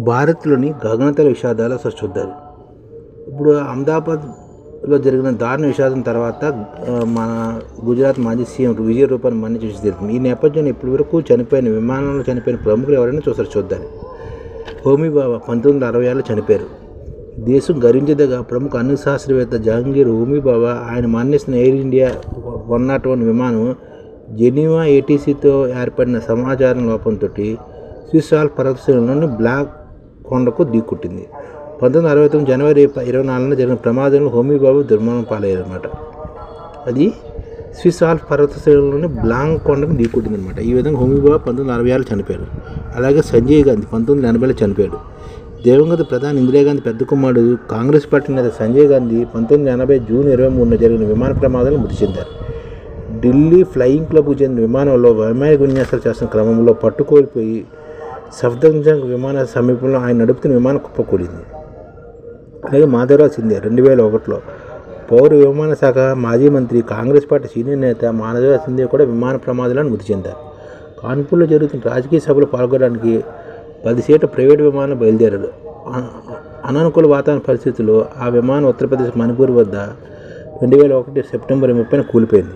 భారత్లోని గగనతల విషాదాలు అసలు చూద్దాం ఇప్పుడు అహ్మదాబాద్లో జరిగిన దారుణ విషాదం తర్వాత మన గుజరాత్ మాజీ సీఎం విజయ రూపాన్ని మన్ని చూసి తీరుతుంది. ఈ నేపథ్యంలో ఇప్పటి వరకు చనిపోయిన విమానంలో చనిపోయిన ప్రముఖులు ఎవరైనా చూసారు చూద్దారు. హోమీ బాబా పంతొమ్మిది వందల అరవై ఏళ్ళు చనిపోయారు. దేశం గరించదగా ప్రముఖ అన్ని శాస్త్రవేత్త జహంగీర్ హోమీ బాబా ఆయన మరణిస్తున్న Air India one not one విమానం జెనీవా ఏటీసీతో ఏర్పడిన సమాచారం లోపంతో స్విస్ ఆల్ పర్వతశ్రేణిలోని బ్లాక్ కొండకు దిక్కుట్టింది. పంతొమ్మిది అరవై తొమ్మిది జనవరి ఇరవై నాలుగున జరిగిన ప్రమాదంలో హోమీబాబు దుర్మరణం పాలయ్యారనమాట అది స్విస్ ఆల్ఫ్ పర్వత శ్రేణులోని బ్లాంక్ కొండకు ఢీకొట్టింది అనమాట ఈ విధంగా హోమీబాబు పంతొమ్మిది అరవై ఆరులో చనిపోయాడు. అలాగే సంజయ్ గాంధీ పంతొమ్మిది ఎనభైలో చనిపోయాడు. దివంగత ప్రధాని ఇందిరాగాంధీ పెద్ద కుమారుడు కాంగ్రెస్ పార్టీ నేత సంజయ్ గాంధీ పంతొమ్మిది ఎనభై జూన్ ఇరవై మూడున జరిగిన విమాన ప్రమాదంలో మృతి చెందారు. ఢిల్లీ ఫ్లయింగ్ క్లబ్కు చెందిన విమానంలో వైమానిక విన్యాసాలు చేస్తున్న క్రమంలో పట్టుకోల్పోయి సఫ్దంజంగ్ విమాన సమీపంలో ఆయన నడుపుతున్న విమానం కుప్పకూలింది. అలాగే మాధవరావు సింధే రెండు వేల ఒకటిలో పౌర విమాన శాఖ మాజీ మంత్రి కాంగ్రెస్ పార్టీ సీనియర్ నేత మాధవరావు సింధే కూడా విమాన ప్రమాదాలను మృతి చెందారు. కాన్పూర్లో జరుగుతున్న రాజకీయ సభలో పాల్గొనడానికి పది సీట్ల ప్రైవేట్ విమానం బయలుదేరారు. అననుకూల అనానుకూల వాతావరణ పరిస్థితుల్లో ఆ విమానం ఉత్తరప్రదేశ్ మణిపూర్ వద్ద రెండు వేల ఒకటి సెప్టెంబర్ ముప్పైన కూలిపోయింది.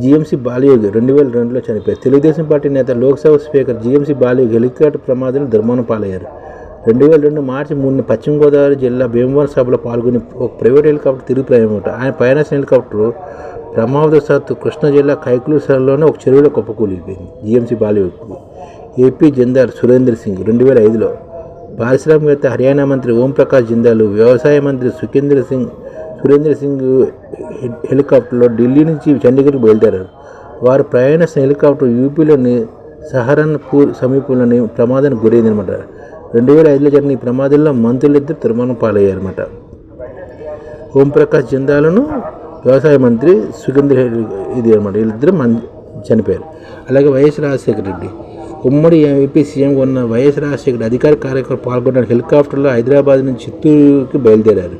జీఎంసీ బాలయోగి రెండు వేల రెండులో చనిపోయారు. తెలుగుదేశం పార్టీ నేత Lok Sabha speaker GMC Balayogi helicopter ప్రమాదంలో దుర్మరణం పాలయ్యారు. రెండు వేల రెండు మార్చి మూడున పశ్చిమ గోదావరి జిల్లా భీమవరం సభలో పాల్గొని ఒక ప్రైవేట్ హెలికాప్టర్ తిరిగి ప్రయాణమట. ఆయన పయనించిన హెలికాప్టర్ ప్రమాదవశాత్తు కృష్ణా జిల్లా కైకులూరులోనే ఒక చెరువులో కుప్పకూలిపోయింది జీఎంసీ బాలయోగి ఏపీ జిందాల్ సురేందర్ సింగ్ రెండు వేల ఐదులో పారిశ్రామికవేత్త హర్యానా మంత్రి ఓంప్రకాష్ జిందాల్ వ్యవసాయ మంత్రి సుఖేంద్ర సింగ్ సురేంద్ర సింగ్ హెలికాప్టర్లో ఢిల్లీ నుంచి చండీగఢ్కి బయలుదేరారు. వారు ప్రయాణిస్తున్న హెలికాప్టర్ యూపీలోని సహరన్పూర్ సమీపంలోని ప్రమాదానికి గురైందనమాట రెండు వేల ఐదులో జరిగిన ఈ ప్రమాదంలో మంత్రులిద్దరు దుర్మరణం పాలయ్యారన్నమాట. ఓంప్రకాష్ జిందాలను వ్యవసాయ మంత్రి సుగంధ ఇది అనమాట వీళ్ళిద్దరు మన చనిపోయారు. అలాగే వైఎస్ రాజశేఖర రెడ్డి. ఉమ్మడి ఏపీ సీఎం ఉన్న వైఎస్ రాజశేఖర అధికార కార్యక్రమం పాల్గొన్న హెలికాప్టర్లో హైదరాబాద్ నుంచి చిత్తూరుకి బయలుదేరారు.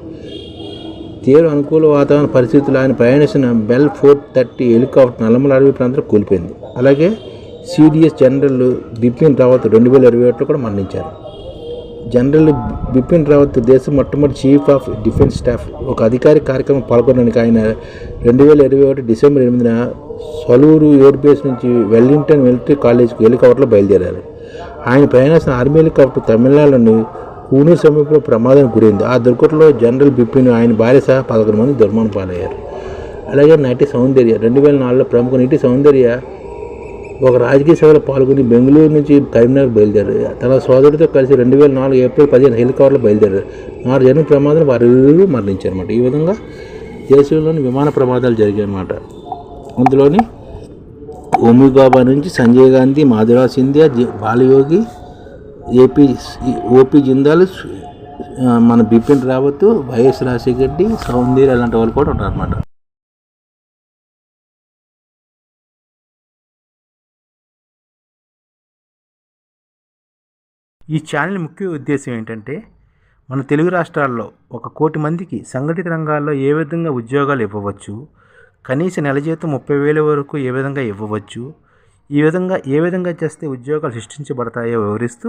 తీవ్ర అనుకూల వాతావరణ పరిస్థితులు ఆయన ప్రయాణిస్తున్న Bell four thirty helicopter Nallamala అడవి ప్రాంతంలో కూలిపోయింది. అలాగే సిడిఎస్ జనరల్ బిపిన్ రావత్ రెండు వేల ఇరవై ఒకటిలో కూడా మరణించారు. జనరల్ బిపిన్ రావత్ దేశం మొట్టమొదటి చీఫ్ ఆఫ్ డిఫెన్స్ స్టాఫ్ ఒక అధికారిక కార్యక్రమం పాల్గొనడానికి ఆయన రెండు వేల ఇరవై ఒకటి డిసెంబర్ ఎనిమిదిన సలూరు ఎయిర్ బేస్ నుంచి వెల్లింగ్టన్ మిలిటరీ కాలేజ్కి హెలికాప్టర్లో బయలుదేరారు. ఆయన ప్రయాణిస్తున్న ఆర్మీ హెలికాప్టర్ తమిళనాడులోని కూనూరు సమీపంలో ప్రమాదానికి గురైంది. ఆ దుర్ఘటనలో జనరల్ బిపిన్ ఆయన భార్య సహా పదకొండు మంది దుర్మరణ పాలయ్యారు. అలాగే నటి సౌందర్య రెండు వేల నాలుగులో ప్రముఖ నటి సౌందర్య ఒక రాజకీయ సభలో పాల్గొని బెంగళూరు నుంచి కరీంనగర్ బయలుదేరారు. తన సోదరుడితో కలిసి రెండు వేల నాలుగు ఏప్రిల్ పదిహేను హెలికాప్టర్లో బయలుదేరారు. నాలుగు జరిగిన ప్రమాదం వారు మరణించారనమాట ఈ విధంగా దేశంలోని విమాన ప్రమాదాలు జరిగాయన్నమాట. అందులోని ఓమి బాబా నుంచి Sanjay Gandhi Madhura Scindia G- Balayogi AP OP Jindal మన బిపిన్ రావత్ వైఎస్ రాజశేఖర్ రెడ్డి సౌందర్య అలాంటి వాళ్ళు కూడా ఉంటారు ఈ ఛానల్ ముఖ్య ఉద్దేశం ఏంటంటే మన తెలుగు రాష్ట్రాల్లో ఒక కోటి మందికి సంఘటిత రంగాల్లో ఏ విధంగా ఉద్యోగాలు ఇవ్వవచ్చు కనీస నెల జీతం ముప్పై వేల వరకు ఏ విధంగా ఇవ్వవచ్చు ఈ విధంగా ఏ విధంగా చేస్తే ఉద్యోగాలు సృష్టించబడతాయో వివరిస్తూ